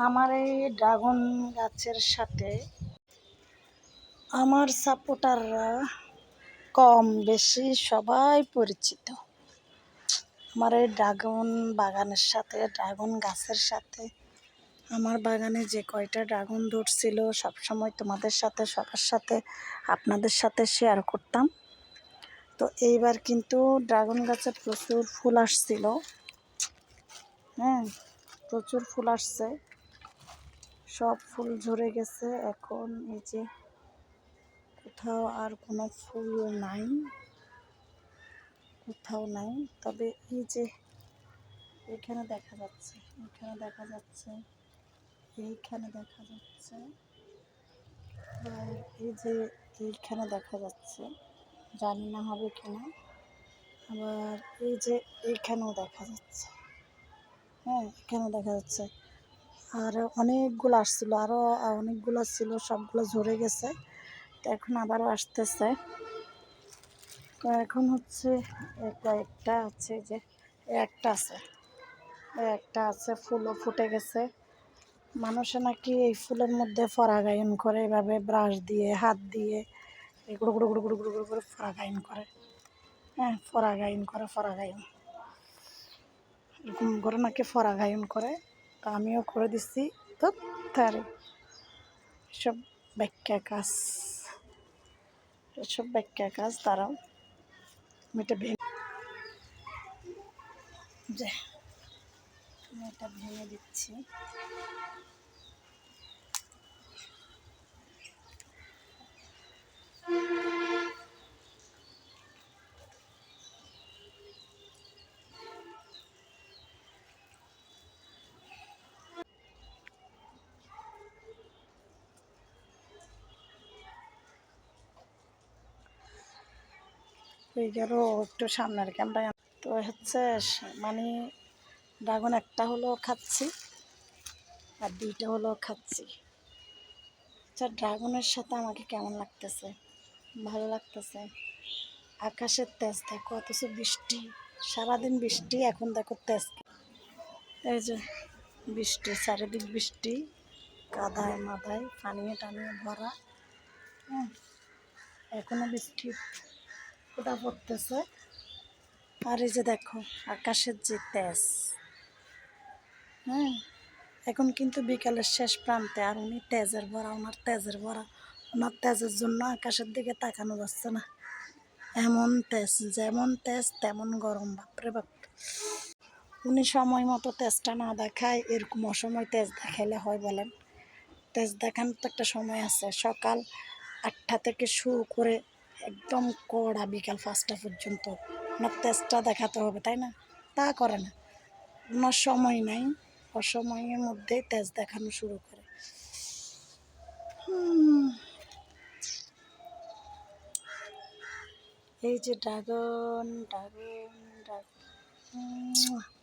আমার এই ড্রাগন গাছের সাথে আমার সাপোর্টাররা কম বেশি সবাই পরিচিত। আমার এই ড্রাগন বাগানের সাথে, ড্রাগন গাছের সাথে, আমার বাগানে যে কয়টা ড্রাগন ধরছিল, সবসময় তোমাদের সাথে, সবার সাথে, আপনাদের সাথে শেয়ার করতাম। তো এইবার কিন্তু ড্রাগন গাছে প্রচুর ফুল আসছিল। হ্যাঁ প্রচুর ফুল আসছে। সব ফুল ঝরে গেছে। এখন এই যে কোথাও আর কোনো ফুল নাই, কোথাও নাই। তবে এই যে এখানে দেখা যাচ্ছে, এখানে দেখা যাচ্ছে, এইখানে দেখা যাচ্ছে, আর এই যে এইখানে দেখা যাচ্ছে, জানি না হবে কিনা। আবার এই যে এইখানেও দেখা যাচ্ছে। হ্যাঁ এখানেও দেখা যাচ্ছে। আর অনেকগুলো আসছিল আরও অনেকগুলো ছিল, সবগুলো ঝরে গেছে। তো এখন আবারও আসতেছে। তো এখন হচ্ছে একটা আছে যে একটা আছে। একটা আছে, ফুলও ফুটে গেছে। মানুষে নাকি এই ফুলের মধ্যে ফরাগায়ন করে, এভাবে ব্রাশ দিয়ে, হাত দিয়ে গুঁড়ো গুঁড়ো গুঁড়ো গুঁড়ো গুঁড়ো গুঁড়ো করে ফরাগায়ন করে। হ্যাঁ ফরাগায়ন করে ফরাগায়ন এরকম করে নাকি ফরাগায়ন করে। তো আমিও করে দিচ্ছি তো তার সব ব্যাখ্যা কাজ সব ব্যাখ্যা কাজ তারাও মেয়েটা ভেঙে যে এটা ভেঙে দিচ্ছি। হয়ে একটু সামনের ক্যামেরায় তো হচ্ছে মানে ড্রাগন একটা হলো খাচ্ছি আর দুইটা হলো খাচ্ছি। আচ্ছা ড্রাগনের সাথে আমাকে কেমন লাগতেছে? ভালো লাগতেছে? আকাশের তেজ, দেখো অথচ বৃষ্টি। সারাদিন বৃষ্টি, এখন দেখো তেজ। এই যে বৃষ্টি, চারিদিক বৃষ্টি। কাদায় মাদায়, পানিয়ে টানিয়ে ভরা। হ্যাঁ এখনও বৃষ্টি। ফোটা পড়তেছে। আর এই যে দেখো, আকাশের যে তেজ। হ্যাঁ এখন কিন্তু বিকালের শেষ প্রান্তে, আর উনি তেজের ভরা ওনার তেজের ভরা ওনার তেজের জন্য আকাশের দিকে তাকানো যাচ্ছে না। এমন তেজ, যেমন তেজ, তেমন গরম, বাপরে বাপ। উনি সময় মতো তেজটা না দেখায়, এরকম অসময় তেজ দেখাইলে হয় বলেন। তেজ দেখানোর তো একটা সময় আছে। সকাল আটটা থেকে শুরু করে একদম কড়া বিকাল পাঁচটা পর্যন্ত। ওনার তেজটা দেখাতে হবে, তাই না? তা করে না। ওনার সময় নাই। অসময়ের মধ্যেই তেজ দেখানো শুরু করে। এই যে ড্রাগন ড্রাগন ড্রাগন।